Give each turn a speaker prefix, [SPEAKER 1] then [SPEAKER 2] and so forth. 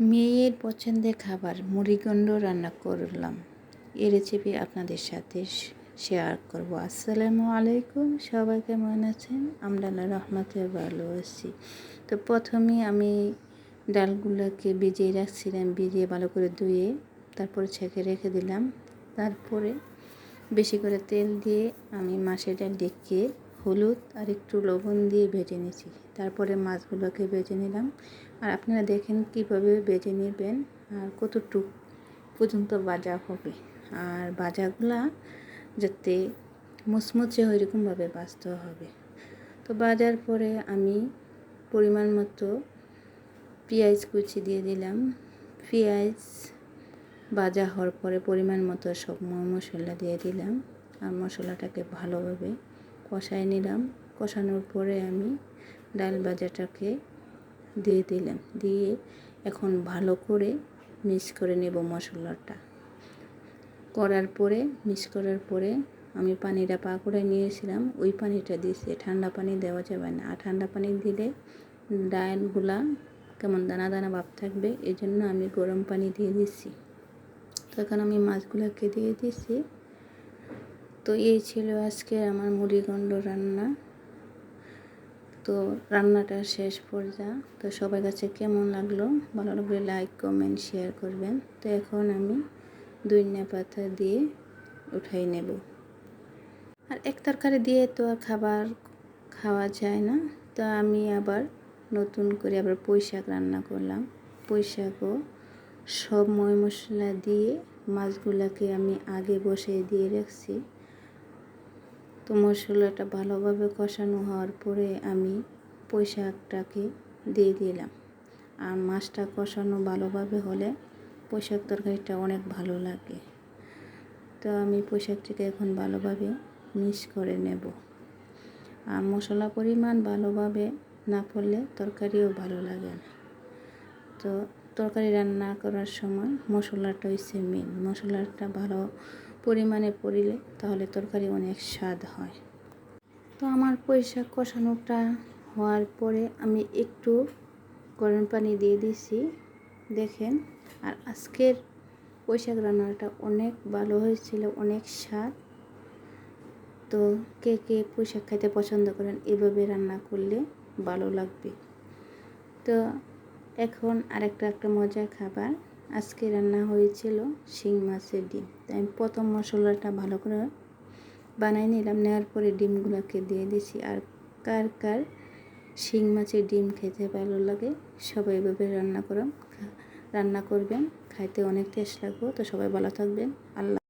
[SPEAKER 1] মেয়ের পছন্দের খাবার মুড়িগণ্ড রান্না করলাম। এই রেসিপি আপনাদের সাথে শেয়ার করব। আসসালামু আলাইকুম, সবাই কেমন আছেন? আমরা রহমতে ভালো আছি। তো প্রথমে আমি ডালগুলোকে ভিজিয়ে রাখছিলাম, ভিজিয়ে ভালো করে ধুয়ে তারপরে ছেঁকে রেখে দিলাম। তারপরে বেশি করে তেল দিয়ে আমি মাছের ডাল ডেকে হলুদ আর একটু লবণ দিয়ে ভেজে নিয়েছি। তারপরে মাছগুলোকে ভেজে নিলাম। আর আপনারা দেখেন কীভাবে ভেজে নেবেন আর কতটুক পর্যন্ত ভাজা হবে। আর ভাজাগুলা যাতে মুচমুচে এরকমভাবে বাঁচতে হবে। তো বাজার পরে আমি পরিমাণ মতো পেঁয়াজ কুচি দিয়ে দিলাম। পেঁয়াজ ভাজা হওয়ার পরে পরিমাণ মতো সব মশলা দিয়ে দিলাম। আর মশলাটাকে ভালোভাবে কষায় নিলাম। কষানোর পরে আমি ডাল ভাজাটাকে দিয়ে দিলাম। দিয়ে এখন ভালো করে মিক্স করে নেব মশলাটা। করার পরে, মিক্স করার পরে আমি পানিটা পা করে নিয়েছিলাম। ওই পানিটা দিয়েছি। ঠান্ডা পানি দেওয়া যাবে না। আর ঠান্ডা পানি দিলে ডালগুলা কেমন দানা দানা ভাব থাকবে এই জন্য আমি গরম পানি দিয়ে দিচ্ছি। তখন আমি মাছগুলোকে দিয়ে দিয়েছি তো এই ছিল আজকে আমার মুড়িগণ্ড রান্না। তো রান্নাটা শেষ পর্যা। তো সবার কাছে কেমন লাগল? ভালো লাগলে লাইক কমেন্ট শেয়ার করবেন। তো এখন আমি দুইনা পাতা দিয়ে উঠাই নেব। আর এক তরকারি দিয়ে তো আর খাবার খাওয়া যায় না। তো আমি আবার নতুন করে আবার পুঁই শাক রান্না করলাম। পুঁই শাকও সব ময় মশলা দিয়ে মাছগুলোকে আমি আগে বসিয়ে দিয়ে রাখছি। তো মশলাটা ভালোভাবে কষানো হওয়ার পরে আমি পুঁই শাকটাকে দিয়ে দিলাম। আর মাছটা কষানো ভালোভাবে হলে পুঁই শাক তরকারিটা অনেক ভালো লাগে। তো আমি পুঁই শাকটাকে এখন ভালোভাবে মিক্স করে নেব। আর মশলা পরিমাণ ভালোভাবে না পড়লে তরকারিও ভালো লাগে না। তো তরকারি রান্না করার সময় মশলাটা হচ্ছে মেন মশলাটা ভালো পরিমাণে পড়িলে তাহলে তরকারি অনেক স্বাদ হয়। তো আমার পয়সা কষানোটা হওয়ার পরে আমি একটু গরম পানি দিয়ে দিছি, দেখেন। আর আজকের পৈশাক রান্নাটা অনেক ভালো হয়েছিল, অনেক স্বাদ। তো কে কে পোশাক খাইতে পছন্দ করেন, এভাবে রান্না করলে ভালো লাগবে। তো এখন আরেকটা, একটা মজার খাবার। আজকে রান্না হয়েছিল শিং মাছের ডিম। তাই আমি প্রথম মশলাটা ভালো করে বানাই নিলাম, নেওয়ার পরে ডিমগুলোকে দিয়ে দিছি। আর কার কার শিং মাছের ডিম খেতে ভালো লাগে, সবাই এভাবে রান্না করেন রান্না করবেন, খাইতে অনেক টেস্ট লাগবে। তো সবাই ভালো থাকবেন। আল্লাহ